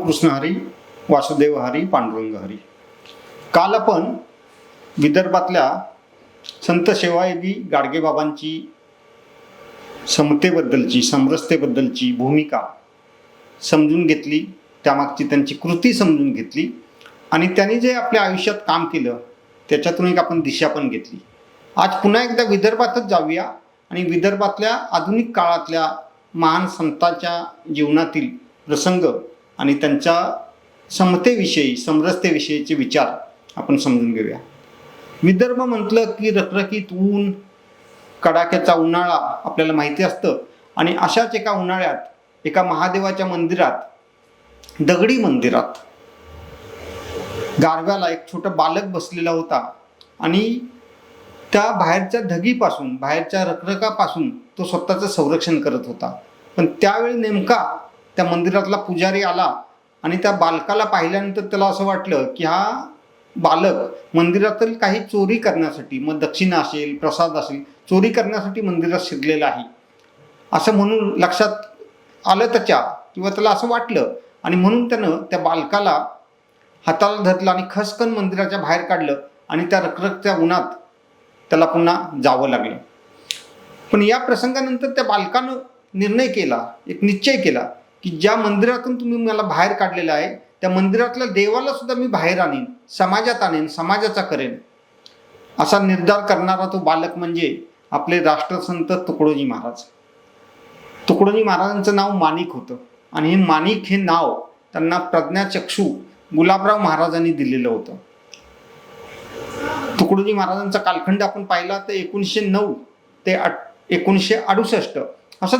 रामकृष्ण हरी वासुदेव हरी पांडुरंग हरी. काल आपण विदर्भातल्या संत सेवायोगी गाडगेबाबांची समतेबद्दलची समरसतेबद्दलची भूमिका समजून घेतली. त्यामागची त्यांची कृती समजून घेतली. आणि त्यांनी जे आपल्या आयुष्यात काम केलं त्याच्यातून एक आपण दिशा पण घेतली. आज पुन्हा एकदा विदर्भातच जाऊया आणि विदर्भातल्या आधुनिक काळातल्या महान संतांच्या जीवनातील प्रसंग आणि त्यांच्या समतेविषयी समरसतेविषयीचे विचार आपण समजून घेऊया. विदर्भ म्हटलं की रखरखीत ऊन कडाक्याचा उन्हाळा आपल्याला माहिती असतं. आणि अशाच एका उन्हाळ्यात एका महादेवाच्या मंदिरात दगडी मंदिरात गारव्याला एक छोटा बालक बसलेला होता. आणि त्या बाहेरच्या धगीपासून बाहेरच्या रखरखापासून तो स्वतःचं संरक्षण करत होता. पण त्यावेळी नेमका त्या मंदिरातला पुजारी आला आणि त्या बालकाला पाहिल्यानंतर त्याला असं वाटलं की हा बालक मंदिरातील काही चोरी करण्यासाठी मग दक्षिणा असेल प्रसाद असेल चोरी करण्यासाठी मंदिरात शिरलेला आहे. असं म्हणून लक्षात आलं त्याच्या किंवा त्याला असं वाटलं. आणि म्हणून त्यानं त्या बालकाला हाताला धरलं आणि खसकन मंदिराच्या बाहेर काढलं आणि त्या रखरखच्या उन्हात त्याला पुन्हा जावं लागलं. पण या प्रसंगानंतर त्या बालकानं निर्णय केला एक निश्चय केला की ज्या मंदिरातून तुम्ही मला बाहेर काढलेलं आहे त्या मंदिरातल्या देवाला सुद्धा मी बाहेर आणीन समाजात आणेन समाजाचा करेन. असा निर्धार करणारा तो बालक म्हणजे आपले राष्ट्रसंत तुकडोजी महाराज. तुकडोजी महाराजांचं नाव माणिक होतं. आणि हे माणिक हे नाव त्यांना प्रज्ञाचक्षू गुलाबराव महाराजांनी दिलेलं होतं. तुकडोजी महाराजांचा कालखंड आपण पाहिला तर एकोणीसशे नऊ ते अट एकोणीसशे अडुसष्ट असं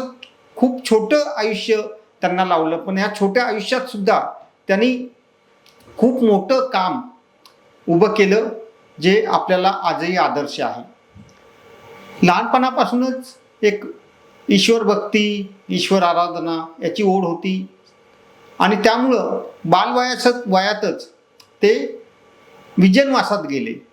खूप छोटं आयुष्य त्यांना लावलं. पण ह्या छोट्या आयुष्यात सुद्धा त्यांनी खूप मोठं काम उभं केलं जे आपल्याला आजही आदर्श आहे. लहानपणापासूनच एक ईश्वर भक्ती ईश्वर आराधना याची ओढ होती. आणि त्यामुळं बालवयाच वयातच ते विजनवासात गेले.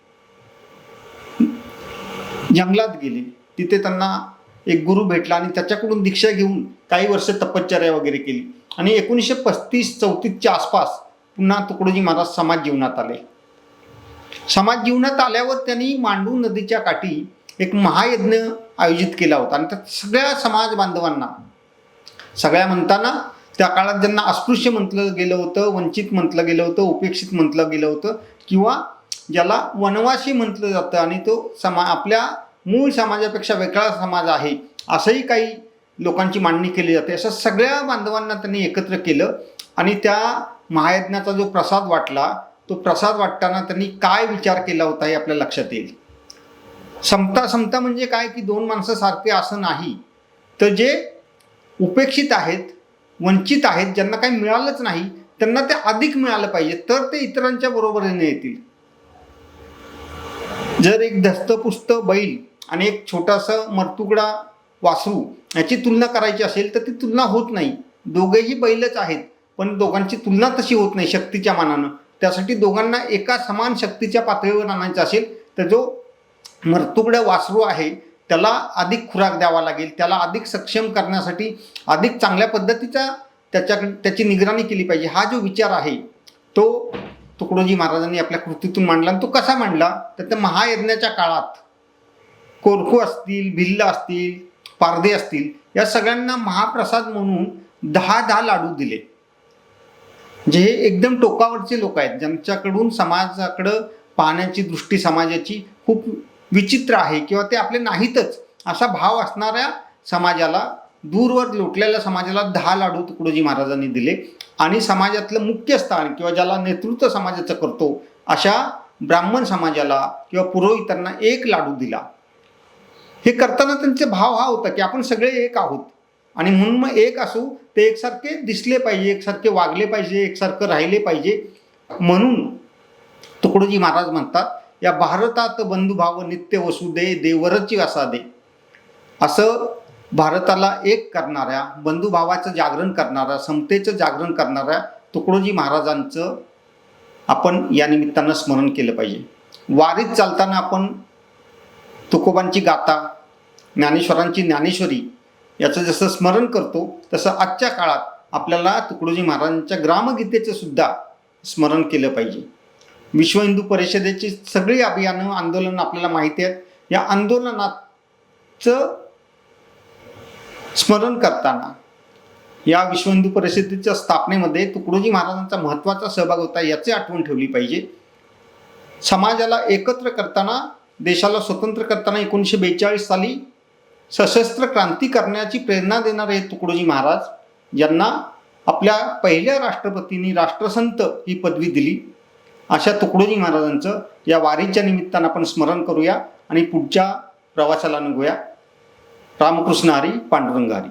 जंगलात गेले. तिथे त्यांना एक गुरु भेटला आणि त्याच्याकडून दीक्षा घेऊन काही वर्ष तपश्चर्या वगैरे केली. आणि एकोणीसशे पस्तीस चौतीसच्या आसपास पुन्हा तुकडोजी महाराज समाज जीवनात आले. समाज जीवनात आल्यावर त्यांनी मांडू नदीच्या काठी एक महायज्ञ आयोजित केला होता. आणि त्यात सगळ्या समाज बांधवांना सगळ्या म्हणताना त्या काळात ज्यांना अस्पृश्य म्हटलं गेलं होतं वंचित म्हटलं गेलं होतं उपेक्षित म्हटलं गेलं होतं किंवा ज्याला वनवासी म्हटलं जातं आणि तो समा आपल्या मूळ समाजापेक्षा वेगळा समाज आहे असंही काही लोकांची मांडणी केली जाते. असं सगळ्या बांधवांना त्यांनी एकत्र केलं आणि त्या महायज्ञाचा जो प्रसाद वाटला तो प्रसाद वाटताना त्यांनी काय विचार केला होता हे आपल्या लक्षात येईल. समता समता म्हणजे काय की दोन माणसं सारखे असं नाही. तर जे उपेक्षित आहेत वंचित आहेत ज्यांना काही मिळालंच नाही त्यांना ते अधिक मिळालं पाहिजे तर ते इतरांच्या बरोबरीने येतील. जर एक धस्तपुस्त बैल आणि एक छोटासा मरतुगडा वासरू याची तुलना करायची असेल तर ती तुलना होत नाही. दोघेही बैलच आहेत पण दोघांची तुलना तशी होत नाही शक्तीच्या मानानं. त्यासाठी दोघांना एका समान शक्तीच्या पातळीवर आणायचं असेल तर जो मरतुगड्या वासरू आहे त्याला अधिक खुराक द्यावा लागेल त्याला अधिक सक्षम करण्यासाठी अधिक चांगल्या पद्धतीचा त्याच्याकडे त्याची निगराणी केली पाहिजे. हा जो विचार आहे तो तुकडोजी महाराजांनी आपल्या कृतीतून मांडला आणि तो कसा मांडला? तर त्या महायज्ञाच्या काळात कोरखू असतील भिल्ल असतील पारदे असतील या सगळ्यांना महाप्रसाद म्हणून दहा दहा लाडू दिले. जे हे एकदम टोकावरचे लोक आहेत. ज्यांच्याकडून समाजाकडं पाहण्याची दृष्टी समाजाची खूप विचित्र आहे किंवा ते आपले नाहीतच असा भाव असणाऱ्या समाजाला दूरवर लोटलेल्या समाजाला दहा लाडू तुकडोजी महाराजांनी दिले. आणि समाजातलं मुख्य स्थान किंवा ज्याला नेतृत्व समाजाचं करतो अशा ब्राह्मण समाजाला किंवा पुरोहितांना एक लाडू दिला. हे करताना त्यांचे भाव हा होता की आपण सगळे एक आहोत. आणि म्हणून मग एक असू ते एकसारखे दिसले पाहिजे एकसारखे वागले पाहिजे एकसारखं राहिले पाहिजे. म्हणून तुकडोजी महाराज म्हणतात या भारतात बंधुभाव नित्य वसू दे देवरची असादे असं भारताला एक करणाऱ्या बंधुभावाचं जागरण करणाऱ्या समतेचं जागरण करणाऱ्या तुकडोजी महाराजांचं आपण या निमित्तानं स्मरण केलं पाहिजे. वारीत चालताना आपण तुकोबांची गाथा ज्ञानेश्वरांची ज्ञानेश्वरी याचं जसं स्मरण करतो तसं आजच्या काळात आपल्याला तुकडोजी महाराजांच्या ग्रामगीतेचं सुद्धा स्मरण केलं पाहिजे. विश्व हिंदू परिषदेची सगळी अभियानं आंदोलन आपल्याला माहिती आहेत या आंदोलनाचं स्मरण करताना या विश्व हिंदू परिषदेच्या स्थापनेमध्ये तुकडोजी महाराजांचा महत्त्वाचा सहभाग होता याची आठवण ठेवली पाहिजे. समाजाला एकत्र करताना देशाला स्वतंत्र करताना एकोणीसशे बेचाळीस साली सशस्त्र क्रांती करण्याची प्रेरणा देणारे तुकडोजी महाराज यांना आपल्या पहिल्या राष्ट्रपतींनी राष्ट्रसंत ही पदवी दिली. अशा तुकडोजी महाराजांचं या वारीच्या निमित्तानं आपण स्मरण करूया आणि पुढच्या प्रवासाला निघूया. रामकृष्ण हरी पांडुरंग हरी.